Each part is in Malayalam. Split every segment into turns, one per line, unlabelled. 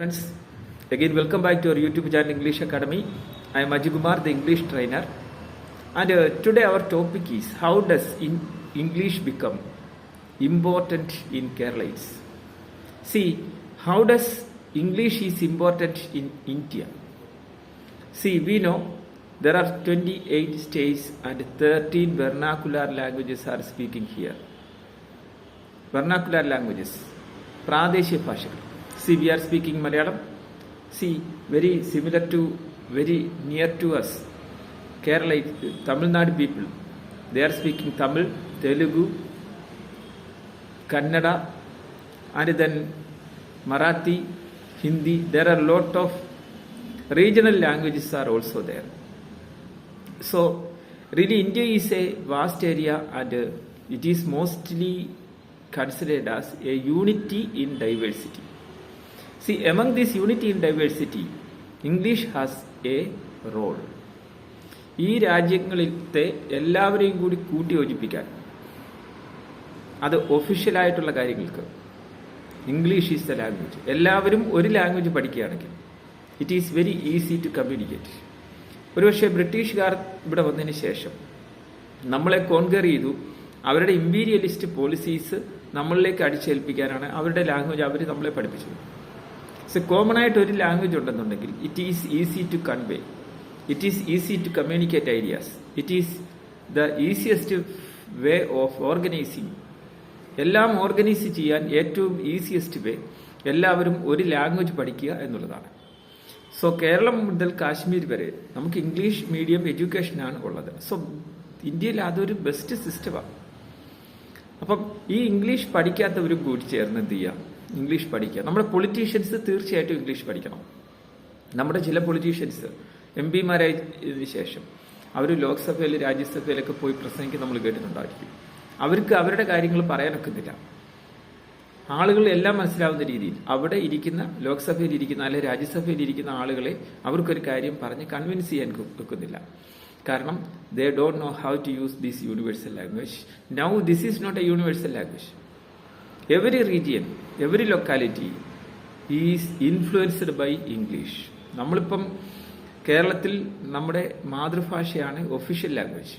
Friends, again welcome back to our YouTube channel English Academy. I am Ajikumar, the English trainer. And uh, today our topic is how does in English become important in Kerala? See, how does English is important in India? See, we know there are 28 states and 13 vernacular languages are speaking here. Vernacular languages, പ്രാദേശിക ഭാഷകൾ See, we are speaking Malayalam. See, very similar to, very near to us. Kerala, Tamil Nadu people, they are speaking Tamil, Telugu, Kannada, and then Marathi, Hindi. There are a lot of regional languages are also there. So, really, India is a vast area and uh, it is mostly considered as a unity in diversity. See, among this unity in diversity, English has a role. ഈ രാജ്യങ്ങളിലത്തെ എല്ലാവരെയും കൂടി കൂട്ടി യോജിപ്പിക്കാൻ അത് ഒഫീഷ്യലായിട്ടുള്ള കാര്യങ്ങൾക്ക് ഇംഗ്ലീഷ് ഈസ് ദ ലാംഗ്വേജ് എല്ലാവരും ഒരു ലാംഗ്വേജ് പഠിക്കുകയാണെങ്കിൽ it is very easy to communicate ഒരുപക്ഷെ ബ്രിട്ടീഷുകാർ ഇവിടെ വന്നതിന് ശേഷം നമ്മളെ കോൺകർ ചെയ്തു. അവരുടെ ഇമ്പീരിയലിസ്റ്റ് പോളിസീസ് നമ്മളിലേക്ക് അടിച്ചേൽപ്പിക്കാനാണ് അവരുടെ ലാംഗ്വേജ് അവർ നമ്മളെ പഠിപ്പിച്ചത്. സോ കോമൺ ആയിട്ട് ഒരു ലാംഗ്വേജ് ഉണ്ടെന്നുണ്ടെങ്കിൽ it is easy to convey it is easy to communicate ideas it is the easiest way of organising എല്ലാം ഓർഗനൈസ് ചെയ്യാൻ ഏറ്റവും ഈസിയസ്റ്റ് വേ എല്ലാവരും ഒരു ലാംഗ്വേജ് പഠിക്കുക എന്നുള്ളതാണ്. സോ കേരളം മുതൽ കാശ്മീർ വരെ നമുക്ക് ഇംഗ്ലീഷ് മീഡിയം എഡ്യൂക്കേഷനാണ് ഉള്ളത്. സോ ഇന്ത്യയിൽ അതൊരു ബെസ്റ്റ് സിസ്റ്റമാണ് അപ്പം ഈ ഇംഗ്ലീഷ് പഠിക്കാത്തവരും കൂടി ചേർന്ന് എന്ത് ചെയ്യാം? ഇംഗ്ലീഷ് പഠിക്കുക. നമ്മുടെ പൊളിറ്റീഷ്യൻസ് തീർച്ചയായിട്ടും ഇംഗ്ലീഷ് പഠിക്കണം. നമ്മുടെ ചില പൊളിറ്റീഷ്യൻസ് എം പിമാരായതിനു ശേഷം അവർ ലോക്സഭയിൽ രാജ്യസഭയിലൊക്കെ പോയി പ്രസംഗിക്കും നമ്മൾ കേട്ടിട്ടുണ്ടായിരിക്കും. അവർക്ക് അവരുടെ കാര്യങ്ങൾ പറയാനൊക്കുന്നില്ല. ആളുകൾ എല്ലാം മനസ്സിലാവുന്ന രീതിയിൽ അവിടെ ഇരിക്കുന്ന ലോക്സഭയിൽ ഇരിക്കുന്ന അല്ലെ രാജ്യസഭയിൽ ഇരിക്കുന്ന ആളുകളെ അവർക്കൊരു കാര്യം പറഞ്ഞ് കൺവിൻസ് ചെയ്യാൻ വെക്കുന്നില്ല കാരണം they don't know how to use this universal language now this is not a universal language every region every locality is influenced by English നമ്മളിപ്പം കേരളത്തിൽ നമ്മുടെ മാതൃഭാഷയാണ് ഒഫീഷ്യൽ ലാംഗ്വേജ്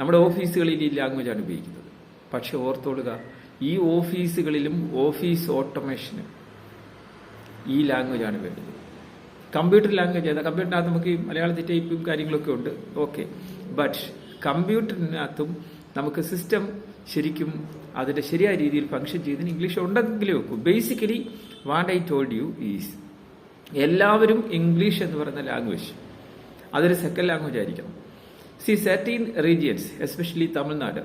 നമ്മുടെ ഓഫീസുകളിൽ ഈ ലാംഗ്വേജാണ് ഉപയോഗിക്കുന്നത്. പക്ഷെ ഓർത്തോളുക ഈ ഓഫീസുകളിലും ഓഫീസ് ഓട്ടോമേഷന് ഈ ലാംഗ്വേജാണ് വേണ്ടത്. കമ്പ്യൂട്ടർ ലാംഗ്വേജ് ഏതാ? കമ്പ്യൂട്ടറിനകത്ത് നമുക്ക് ഈ മലയാളത്തിൽ ടൈപ്പും കാര്യങ്ങളൊക്കെ ഉണ്ട്. ഓക്കെ ബട്ട് കമ്പ്യൂട്ടറിനകത്തും നമുക്ക് സിസ്റ്റം ശരിക്കും അതിന്റെ ശരിയായ രീതിയിൽ ഫങ്ഷൻ ചെയ്തതിന് ഇംഗ്ലീഷ് ഉണ്ടെങ്കിലേ വെക്കും. Basically want I told you is എല്ലാവരും ഇംഗ്ലീഷ് എന്ന് പറയുന്ന ലാംഗ്വേജ് അതൊരു സെക്കൻഡ് ലാംഗ്വേജ് ആയിരിക്കണം. See certain regions especially Tamil Nadu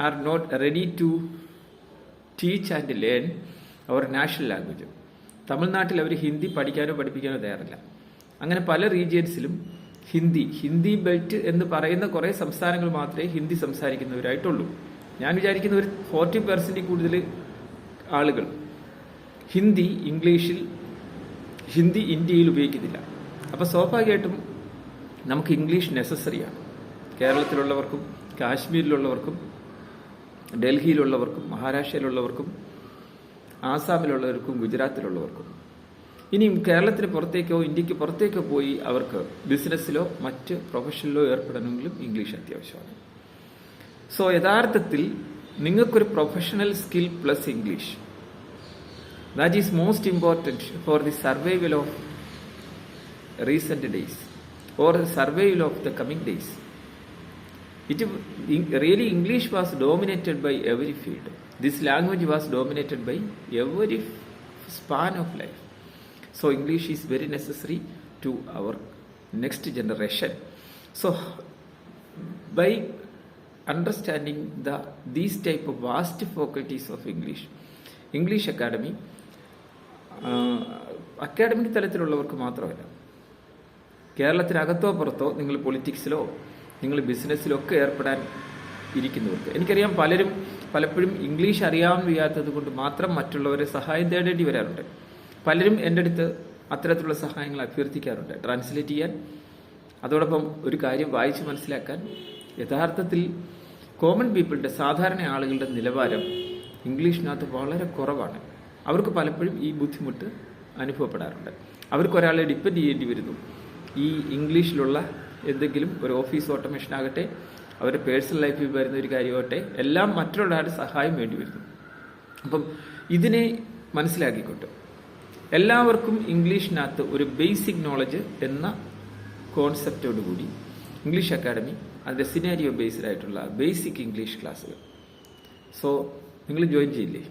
are not ready to teach and learn our national language തമിഴ്നാട്ടിൽ അവർ ഹിന്ദി പഠിക്കാനോ പഠിപ്പിക്കാനോ തയ്യാറില്ല. അങ്ങനെ പല റീജിയൻസിലും ഹിന്ദി ഹിന്ദി ബെൽറ്റ് എന്ന് പറയുന്ന കുറേ സംസ്ഥാനങ്ങൾ മാത്രമേ ഹിന്ദി സംസാരിക്കുന്നവരായിട്ടുള്ളൂ. ഞാൻ വിചാരിക്കുന്ന ഒരു ഫോർട്ടി പെർസെന്റിൽ കൂടുതൽ ആളുകൾ ഹിന്ദി ഇംഗ്ലീഷിൽ ഹിന്ദി ഇന്ത്യയിൽ ഉപയോഗിക്കുന്നില്ല. അപ്പോൾ സ്വാഭാവികമായിട്ടും നമുക്ക് ഇംഗ്ലീഷ് നെസസറിയാണ് കേരളത്തിലുള്ളവർക്കും കാശ്മീരിലുള്ളവർക്കും ഡൽഹിയിലുള്ളവർക്കും മഹാരാഷ്ട്രയിലുള്ളവർക്കും ആസാമിലുള്ളവർക്കും ഗുജറാത്തിലുള്ളവർക്കും. ഇനിയും കേരളത്തിന് പുറത്തേക്കോ ഇന്ത്യയ്ക്ക് പുറത്തേക്കോ പോയി അവർക്ക് ബിസിനസ്സിലോ മറ്റ് പ്രൊഫഷനിലോ ഏർപ്പെടണമെങ്കിലും ഇംഗ്ലീഷ് അത്യാവശ്യമാണ്. സോ യഥാർത്ഥത്തിൽ നിങ്ങൾക്കൊരു professional skill plus English that is most important for the survival of recent days or the survival of the coming days it really english was dominated by every field this language was dominated by every span of life so english is very necessary to our next generation so by understanding the these type of vast faculties of english. English academy academic തലത്തിലുള്ളവർക്ക് മാത്രമല്ല. കേരളത്തിനകത്തോ പുറത്തോ നിങ്ങൾ പൊളിറ്റിക്സിലോ നിങ്ങൾ ബിസിനസ്സിലോ ഒക്കെ ഏർപ്പെടാൻ ഇരിക്കുന്നവർക്ക്. എനിക്കറിയാം പലരും പലപ്പോഴും ഇംഗ്ലീഷ് അറിയാൻ വയ്യാത്തത് കൊണ്ട് മാത്രം മറ്റുള്ളവരെ സഹായം തേടേണ്ടി വരാറുണ്ട്. പലരും എന്റെ അടുത്ത് അത്തരത്തിലുള്ള സഹായങ്ങൾ അഭ്യർത്ഥിക്കാറുണ്ട്. ട്രാൻസ്ലേറ്റ് ചെയ്യാൻ അതോടൊപ്പം ഒരു കാര്യം വായിച്ച് മനസ്സിലാക്കാൻ യഥാർത്ഥത്തിൽ കോമൺ പീപ്പിളിന്റെ സാധാരണ ആളുകളുടെ നിലവാരം ഇംഗ്ലീഷിനകത്ത് വളരെ കുറവാണ്. അവർക്ക് പലപ്പോഴും ഈ ബുദ്ധിമുട്ട് അനുഭവപ്പെടാറുണ്ട്. അവർക്ക് ഒരാളെ ഡിപ്പെൻഡ് ചെയ്യേണ്ടി വരുന്നു. ഈ ഇംഗ്ലീഷിലുള്ള എന്തെങ്കിലും ഒരു ഓഫീസ് ഓട്ടോമേഷൻ ആകട്ടെ അവരുടെ പേഴ്സണൽ ലൈഫിൽ വരുന്ന ഒരു കാര്യമാകട്ടെ എല്ലാം മറ്റൊരാളുടെ സഹായം വേണ്ടി വരുന്നു. അപ്പം ഇതിനെ മനസ്സിലാക്കിക്കൊണ്ട് എല്ലാവർക്കും ഇംഗ്ലീഷിനകത്ത് ഒരു ബേസിക് നോളജ് എന്ന കോൺസെപ്റ്റോടുകൂടി ഇംഗ്ലീഷ് അക്കാഡമി അതിന്റെ സിനാരിയോ ബേസ്ഡ് ആയിട്ടുള്ള ബേസിക് ഇംഗ്ലീഷ് ക്ലാസ്സുകൾ സോ നിങ്ങൾ ജോയിൻ ചെയ്യില്ലേ?